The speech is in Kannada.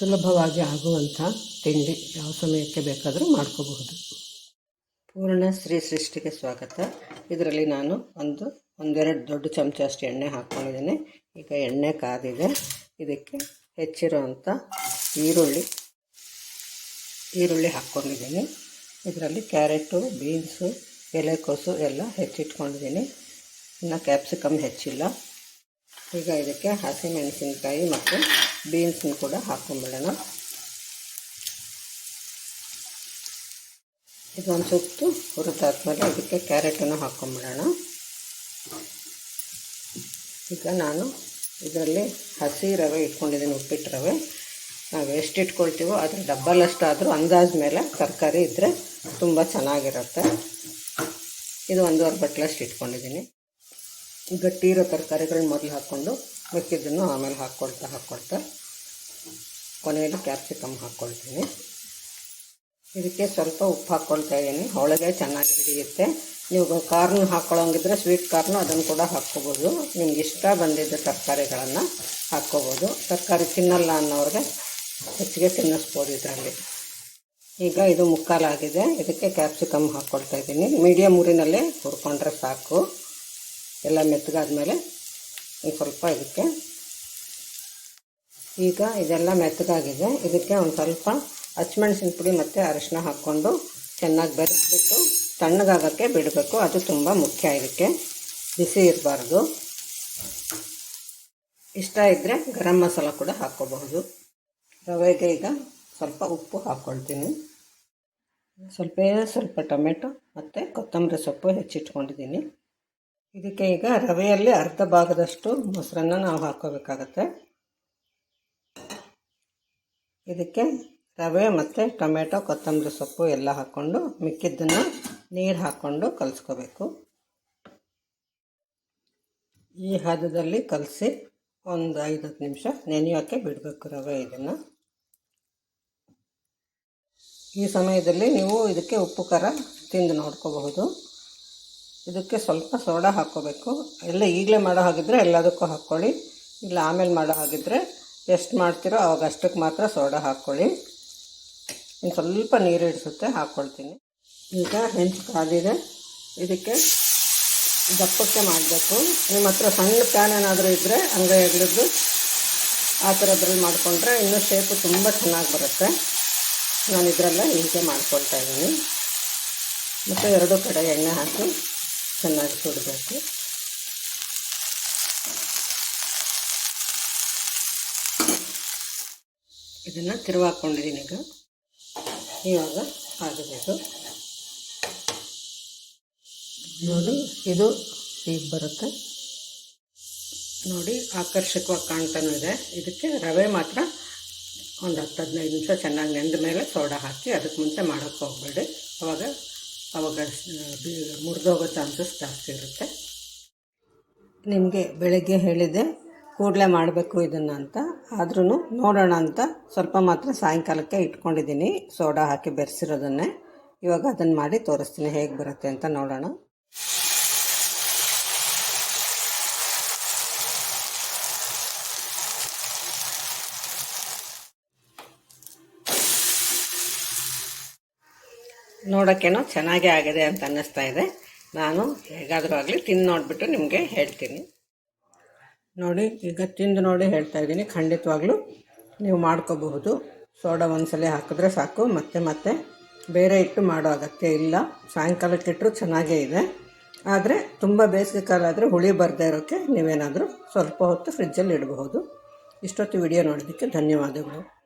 ಸುಲಭವಾಗಿ ಆಗುವಂಥ ತಿಂಡಿ ಯಾವ ಸಮಯಕ್ಕೆ ಬೇಕಾದರೂ ಮಾಡ್ಕೋಬಹುದು. ಪೂರ್ಣ ಶ್ರೀ ಸೃಷ್ಟಿಗೆ ಸ್ವಾಗತ. ಇದರಲ್ಲಿ ನಾನು ಒಂದು, ಒಂದೆರಡು ದೊಡ್ಡ ಚಮಚ ಅಷ್ಟು ಎಣ್ಣೆ ಹಾಕ್ಕೊಂಡಿದ್ದೀನಿ. ಈಗ ಎಣ್ಣೆ ಕಾದಿದೆ. ಇದಕ್ಕೆ ಹೆಚ್ಚಿರುವಂಥ ಈರುಳ್ಳಿ ಈರುಳ್ಳಿ ಹಾಕ್ಕೊಂಡಿದ್ದೀನಿ. ಇದರಲ್ಲಿ ಕ್ಯಾರೆಟು, ಬೀನ್ಸು, ಎಲೆಕೋಸು ಎಲ್ಲ ಹೆಚ್ಚಿಟ್ಕೊಂಡಿದ್ದೀನಿ. ಇನ್ನು ಕ್ಯಾಪ್ಸಿಕಮ್ ಹೆಚ್ಚಿಲ್ಲ. ಈಗ ಇದಕ್ಕೆ ಹಸಿಮೆಣಸಿನಕಾಯಿ ಮತ್ತು ಬೀನ್ಸ್ನ ಕೂಡ ಹಾಕೊಂಡ್ಬಿಡೋಣ ಇದೊಂದು ಸುತ್ತು ಹುರಿದಾದ್ಮೇಲೆ ಅದಕ್ಕೆ ಕ್ಯಾರೆಟನ್ನು ಹಾಕೊಂಬಿಡೋಣ ಈಗ ನಾನು ಇದರಲ್ಲಿ ಹಸಿ ರವೆ ಇಟ್ಕೊಂಡಿದ್ದೀನಿ, ಉಪ್ಪಿಟ್ಟು ರವೆ. ನಾವು ಎಷ್ಟು ಇಟ್ಕೊಳ್ತೀವೋ ಅದ್ರ ಡಬ್ಬಲ್ ಆದರೂ ಅಂದಾಜು ಮೇಲೆ ತರಕಾರಿ ಇದ್ದರೆ ತುಂಬ ಚೆನ್ನಾಗಿರುತ್ತೆ. ಇದು ಒಂದೂವರೆ ಬಟ್ಲಷ್ಟು ಇಟ್ಕೊಂಡಿದ್ದೀನಿ. ಗಟ್ಟಿ ಇರೋ ತರಕಾರಿಗಳನ್ನ ಮೊದಲು ಹಾಕ್ಕೊಂಡು ಮಿಕ್ಕಿದ್ದನ್ನು ಆಮೇಲೆ ಹಾಕ್ಕೊಳ್ತಾ ಹಾಕ್ಕೊಳ್ತಾ ಕೊನೆಯಲ್ಲಿ ಕ್ಯಾಪ್ಸಿಕಮ್ ಹಾಕ್ಕೊಳ್ತೀನಿ. ಇದಕ್ಕೆ ಸ್ವಲ್ಪ ಉಪ್ಪು ಹಾಕ್ಕೊಳ್ತಾ ಇದ್ದೀನಿ. ಹೋಳಿಗೆ ಚೆನ್ನಾಗಿ ಹಿಡಿಯುತ್ತೆ. ನೀವು ಕಾರ್ನ್ ಹಾಕ್ಕೊಳ್ಳೋಂಗಿದ್ರೆ ಸ್ವೀಟ್ ಕಾರ್ನು ಅದನ್ನು ಕೂಡ ಹಾಕ್ಕೋಬೋದು. ನಿಮ್ಗೆ ಇಷ್ಟ ಬಂದಿದ್ದ ತರಕಾರಿಗಳನ್ನು ಹಾಕ್ಕೋಬೋದು. ತರಕಾರಿ ತಿನ್ನಲ್ಲ ಅನ್ನೋರಿಗೆ ಹೆಚ್ಚಿಗೆ ತಿನ್ನಿಸ್ಬೋದು ಇದರಲ್ಲಿ. ಈಗ ಇದು ಮುಕ್ಕಾಲಾಗಿದೆ. ಇದಕ್ಕೆ ಕ್ಯಾಪ್ಸಿಕಮ್ ಹಾಕ್ಕೊಳ್ತಾ ಇದ್ದೀನಿ. ಮೀಡಿಯಮ್ ಊರಿನಲ್ಲೇ ಹುರ್ಕೊಂಡ್ರೆ ಸಾಕು. ಎಲ್ಲ ಮೆತ್ತಗಾದ್ಮೇಲೆ ಒಂದು ಸ್ವಲ್ಪ ಇದಕ್ಕೆ. ಈಗ ಇದೆಲ್ಲ ಮೆತ್ತಗಾಗಿದೆ. ಇದಕ್ಕೆ ಒಂದು ಸ್ವಲ್ಪ ಹಚ್ಮೆಣ್ಸಿನ ಪುಡಿ ಮತ್ತು ಅರಿಶಿನ ಹಾಕ್ಕೊಂಡು ಚೆನ್ನಾಗಿ ಬೆರೆಸ್ಬಿಟ್ಟು ತಣ್ಣಗಾಗೋಕ್ಕೆ ಬಿಡಬೇಕು. ಅದು ತುಂಬ ಮುಖ್ಯ ಇದಕ್ಕೆ. ಬಿಸಿ ಇರಬಾರ್ದು. ಇಷ್ಟ ಇದ್ದರೆ ಗರಂ ಮಸಾಲ ಕೂಡ ಹಾಕ್ಕೋಬಹುದು. ರವೆಗೆ ಈಗ ಸ್ವಲ್ಪ ಉಪ್ಪು ಹಾಕ್ಕೊಳ್ತೀನಿ ಸ್ವಲ್ಪ ಸ್ವಲ್ಪ ಟೊಮೆಟೊ ಮತ್ತು ಕೊತ್ತಂಬರಿ ಸೊಪ್ಪು ಹೆಚ್ಚಿಟ್ಕೊಂಡಿದ್ದೀನಿ. ಇದಕ್ಕೆ ಈಗ ರವೆಯಲ್ಲಿ ಅರ್ಧ ಭಾಗದಷ್ಟು ಮೊಸರನ್ನ ನಾವು ಹಾಕೋಬೇಕಾಗತ್ತೆ. ಇದಕ್ಕೆ ರವೆ ಮತ್ತು ಟೊಮೆಟೊ, ಕೊತ್ತಂಬರಿ ಸೊಪ್ಪು ಎಲ್ಲ ಹಾಕ್ಕೊಂಡು ಮಿಕ್ಕಿದ್ದನ್ನು ನೀರು ಹಾಕ್ಕೊಂಡು ಕಲಿಸ್ಕೋಬೇಕು. ಈ ಹದದಲ್ಲಿ ಕಲಸಿ ಒಂದು ಐದು ಹತ್ತು ನಿಮಿಷ ನೆನೆಯೋಕ್ಕೆ ಬಿಡಬೇಕು ರವೆ ಇದನ್ನು. ಈ ಸಮಯದಲ್ಲಿ ನೀವು ಇದಕ್ಕೆ ಉಪ್ಪು, ಖಾರ ತಿಂದು ನೋಡ್ಕೋಬಹುದು. ಇದಕ್ಕೆ ಸ್ವಲ್ಪ ಸೋಡಾ ಹಾಕ್ಕೋಬೇಕು. ಎಲ್ಲ ಈಗಲೇ ಮಾಡೋ ಹಾಗಿದ್ರೆ ಎಲ್ಲದಕ್ಕೂ ಹಾಕ್ಕೊಳ್ಳಿ. ಇಲ್ಲ ಆಮೇಲೆ ಮಾಡೋ ಹಾಗಿದ್ರೆ ಎಷ್ಟು ಮಾಡ್ತೀರೋ ಅವಾಗ ಅಷ್ಟಕ್ಕೆ ಮಾತ್ರ ಸೋಡಾ ಹಾಕ್ಕೊಳ್ಳಿ. ಇನ್ನು ಸ್ವಲ್ಪ ನೀರು ಹಿಡಿಸುತ್ತೆ, ಹಾಕ್ಕೊಳ್ತೀನಿ. ಈಗ ಹೆಂಚು ಕಾದಿದೆ. ಇದಕ್ಕೆ ದಪ್ಪಕ್ಕೆ ಮಾಡಬೇಕು. ನಿಮ್ಮ ಹತ್ರ ಸಣ್ಣ ಪ್ಯಾನ್ ಏನಾದರೂ ಇದ್ದರೆ ಅಂಗೈಗಳದ್ದು ಆ ಥರದ್ರಲ್ಲಿ ಮಾಡಿಕೊಂಡ್ರೆ ಇನ್ನೂ ಶೇಪು ತುಂಬ ಚೆನ್ನಾಗಿ ಬರುತ್ತೆ. ನಾನು ಇದರಲ್ಲೇ ಹೀಗೆ ಮಾಡ್ಕೊಳ್ತಾ ಇದ್ದೀನಿ. ಮತ್ತು ಎರಡೂ ಕಡೆ ಎಣ್ಣೆ ಹಾಕಿ ಚೆನ್ನಾಗಿ ಸುಡಬೇಕು. ಇದನ್ನು ತಿರುವಾಕೊಂಡಿದ್ದೀನಿ ಈಗ. ಇವಾಗ ಆಗಬೇಕು ನೋಡಿ, ಇದು ಹೀಗೆ ಬರುತ್ತೆ. ನೋಡಿ, ಆಕರ್ಷಕವಾಗಿ ಕಾಣ್ತಾನೂ ಇದೆ. ಇದಕ್ಕೆ ರವೆ ಮಾತ್ರ ಒಂದು ಹತ್ತು ಹದಿನೈದು ನಿಮಿಷ ಚೆನ್ನಾಗಿ ನೆಂದ ಮೇಲೆ ಸೋಡಾ ಹಾಕಿ ಅದಕ್ಕೆ ಮುಂಚೆ ಮಾಡೋಕ್ಕೆ ಹೋಗಬೇಡಿ. ಅವಾಗ ಅವಾಗ ಮುರಿದೋಗೋ ಚಾನ್ಸಸ್ ಜಾಸ್ತಿ ಇರುತ್ತೆ. ನಿಮಗೆ ಬೆಳಗ್ಗೆ ಹೇಳಿದೆ, ಕೂಡಲೇ ಮಾಡಬೇಕು ಇದನ್ನು ಅಂತ. ಆದ್ರೂ ನೋಡೋಣ ಅಂತ ಸ್ವಲ್ಪ ಮಾತ್ರ ಸಾಯಂಕಾಲಕ್ಕೆ ಇಟ್ಕೊಂಡಿದ್ದೀನಿ. ಸೋಡಾ ಹಾಕಿ ಬೆರೆಸಿರೋದನ್ನೇ. ಇವಾಗ ಅದನ್ನು ಮಾಡಿ ತೋರಿಸ್ತೀನಿ ಹೇಗೆ ಬರುತ್ತೆ ಅಂತ ನೋಡೋಣ. ನೋಡೋಕ್ಕೇನೋ ಚೆನ್ನಾಗೇ ಆಗಿದೆ ಅಂತ ಅನ್ನಿಸ್ತಾ ಇದೆ. ನಾನು ಹೇಗಾದರೂ ಆಗಲಿ ತಿಂದು ನೋಡಿಬಿಟ್ಟು ನಿಮಗೆ ಹೇಳ್ತೀನಿ. ನೋಡಿ, ಈಗ ತಿಂದು ನೋಡಿ ಹೇಳ್ತಾ ಇದ್ದೀನಿ. ಖಂಡಿತವಾಗ್ಲೂ ನೀವು ಮಾಡ್ಕೋಬಹುದು. ಸೋಡಾ ಒಂದ್ಸಲ ಹಾಕಿದ್ರೆ ಸಾಕು. ಮತ್ತೆ ಮತ್ತೆ ಬೇರೆ ಇಟ್ಟು ಮಾಡೋ ಅಗತ್ಯ ಇಲ್ಲ. ಸಾಯಂಕಾಲಕ್ಕೆ ಇಟ್ಟರು ಚೆನ್ನಾಗೇ ಇದೆ. ಆದರೆ ತುಂಬ ಬೇಸಿಗೆ ಕಾಲ ಆದರೆ ಹುಳಿ ಬರದೇ ಇರೋಕ್ಕೆ ನೀವೇನಾದರೂ ಸ್ವಲ್ಪ ಹೊತ್ತು ಫ್ರಿಜ್ಜಲ್ಲಿ ಇಡಬಹುದು. ಇಷ್ಟೊತ್ತು ವಿಡಿಯೋ ನೋಡೋದಕ್ಕೆ ಧನ್ಯವಾದಗಳು.